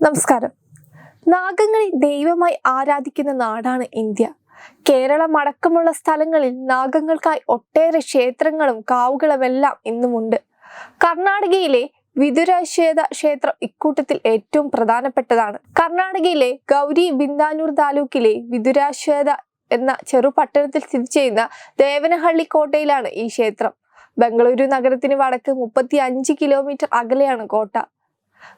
നമസ്കാരം. നാഗങ്ങളെ ദൈവമായി ആരാധിക്കുന്ന നാടാണ് ഇന്ത്യ. കേരളം അടക്കമുള്ള സ്ഥലങ്ങളിൽ നാഗങ്ങൾക്കായി ഒട്ടേറെ ക്ഷേത്രങ്ങളും കാവുകളുമെല്ലാം ഇന്നുമുണ്ട്. കർണാടകയിലെ വിദുരാശ്വേത ക്ഷേത്രം ഇക്കൂട്ടത്തിൽ ഏറ്റവും പ്രധാനപ്പെട്ടതാണ്. കർണാടകയിലെ ഗൗരി ബിന്ദാനൂർ താലൂക്കിലെ വിദുരാശ്വേത എന്ന ചെറുപട്ടണത്തിൽ സ്ഥിതി ചെയ്യുന്ന ദേവനഹള്ളി കോട്ടയിലാണ് ഈ ക്ഷേത്രം. ബംഗളൂരു നഗരത്തിന് വടക്ക് മുപ്പത്തി അഞ്ച് കിലോമീറ്റർ അകലെയാണ് കോട്ട.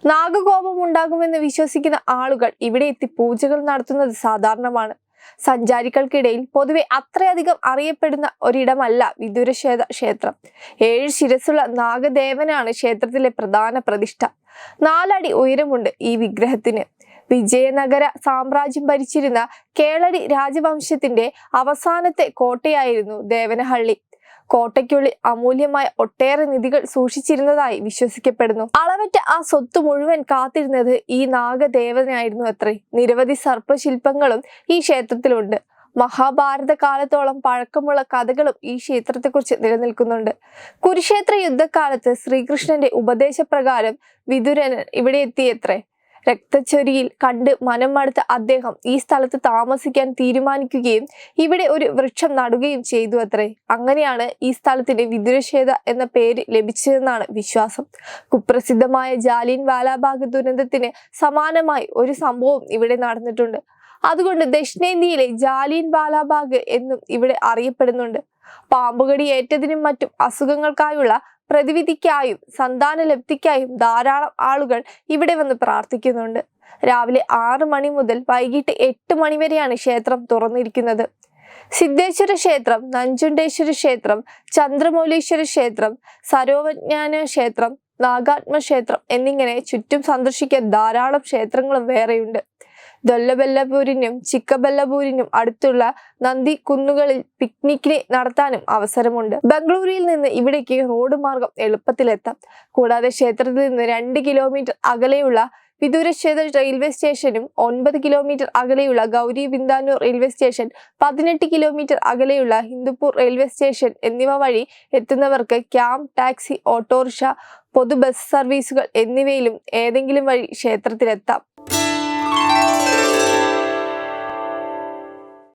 നാഗകോപം ഉണ്ടാകുമെന്ന് വിശ്വസിക്കുന്ന ആളുകൾ ഇവിടെ എത്തി പൂജകൾ നടത്തുന്നത് സാധാരണമാണ്. സഞ്ചാരികൾക്കിടയിൽ പൊതുവെ അത്രയധികം അറിയപ്പെടുന്ന ഒരിടമല്ല വിദുരക്ഷേത്ര ക്ഷേത്രം. ഏഴ് ശിരസുള്ള നാഗദേവനാണ് ക്ഷേത്രത്തിലെ പ്രധാന പ്രതിഷ്ഠ. നാലടി ഉയരമുണ്ട് ഈ വിഗ്രഹത്തിന്. വിജയനഗര സാമ്രാജ്യം ഭരിച്ചിരുന്ന കേളടി രാജവംശത്തിന്റെ അവസാനത്തെ കോട്ടയായിരുന്നു ദേവനഹള്ളി. കോട്ടയ്ക്കുള്ളിൽ അമൂല്യമായ ഒട്ടേറെ നിധികൾ സൂക്ഷിച്ചിരുന്നതായി വിശ്വസിക്കപ്പെടുന്നു. അളവറ്റ ആ സ്വത്ത് മുഴുവൻ കാത്തിരുന്നത് ഈ നാഗദേവനായിരുന്നു അത്രേ. നിരവധി സർപ്പശില്പങ്ങളും ഈ ക്ഷേത്രത്തിലുണ്ട്. മഹാഭാരത കാലത്തോളം പഴക്കമുള്ള കഥകളും ഈ ക്ഷേത്രത്തെക്കുറിച്ച് നിലനിൽക്കുന്നുണ്ട്. കുരുക്ഷേത്ര യുദ്ധകാലത്ത് ശ്രീകൃഷ്ണന്റെ ഉപദേശപ്രകാരം വിതുരൻ ഇവിടെ എത്തിയത്രേ. രക്തച്ചൊരിയിൽ കണ്ട് മനം മടുത്ത അദ്ദേഹം ഈ സ്ഥലത്ത് താമസിക്കാൻ തീരുമാനിക്കുകയും ഇവിടെ ഒരു വൃക്ഷം നടുകയും ചെയ്തു അത്രേ. അങ്ങനെയാണ് ഈ സ്ഥലത്തിന് വിദുരക്ഷേത എന്ന പേര് ലഭിച്ചതെന്നാണ് വിശ്വാസം. കുപ്രസിദ്ധമായ ജാലിയൻ വാലാബാഗ് ദുരന്തത്തിന് സമാനമായി ഒരു സംഭവം ഇവിടെ നടന്നിട്ടുണ്ട്. അതുകൊണ്ട് ദക്ഷിണേന്ത്യയിലെ ജാലിയൻ വാലാബാഗ് എന്നും ഇവിടെ അറിയപ്പെടുന്നുണ്ട്. പാമ്പുകടി ഏറ്റതിനും മറ്റും അസുഖങ്ങൾക്കായുള്ള പ്രതിവിധിക്കായും സന്താന ലബ്ധിക്കായും ധാരാളം ആളുകൾ ഇവിടെ വന്ന് പ്രാർത്ഥിക്കുന്നുണ്ട്. രാവിലെ ആറ് മണി മുതൽ വൈകിട്ട് എട്ട് മണി വരെയാണ് ക്ഷേത്രം തുറന്നിരിക്കുന്നത്. സിദ്ധേശ്വര ക്ഷേത്രം നഞ്ചുണ്ടേശ്വര ക്ഷേത്രം ചന്ദ്രമൗലീശ്വര ക്ഷേത്രം സരോവജ്ഞാന ക്ഷേത്രം നാഗാത്മ ക്ഷേത്രം എന്നിങ്ങനെ ചുറ്റും സന്ദർശിക്കാൻ ധാരാളം ക്ഷേത്രങ്ങളും വേറെയുണ്ട്. ദൊല്ലബല്ലപൂരിനും ചിക്കബല്ലപൂരിനും അടുത്തുള്ള നന്ദി കുന്നുകളിൽ പിക്നിക്കിനെ നടത്താനും അവസരമുണ്ട്. ബംഗളൂരുവിൽ നിന്ന് ഇവിടേക്ക് റോഡ് മാർഗം എളുപ്പത്തിലെത്താം. കൂടാതെ ക്ഷേത്രത്തിൽ നിന്ന് രണ്ട് കിലോമീറ്റർ അകലെയുള്ള വിദൂരക്ഷേത്ര റെയിൽവേ സ്റ്റേഷനും ഒൻപത് കിലോമീറ്റർ അകലെയുള്ള ഗൗരി ബിന്ദാനൂർ റെയിൽവേ സ്റ്റേഷൻ പതിനെട്ട് കിലോമീറ്റർ അകലെയുള്ള ഹിന്ദുപൂർ റെയിൽവേ സ്റ്റേഷൻ എന്നിവ വഴി എത്തുന്നവർക്ക് ക്യാമ്പ് ടാക്സി ഓട്ടോറിക്ഷ പൊതു ബസ് സർവീസുകൾ എന്നിവയിലും ഏതെങ്കിലും വഴി ക്ഷേത്രത്തിലെത്താം.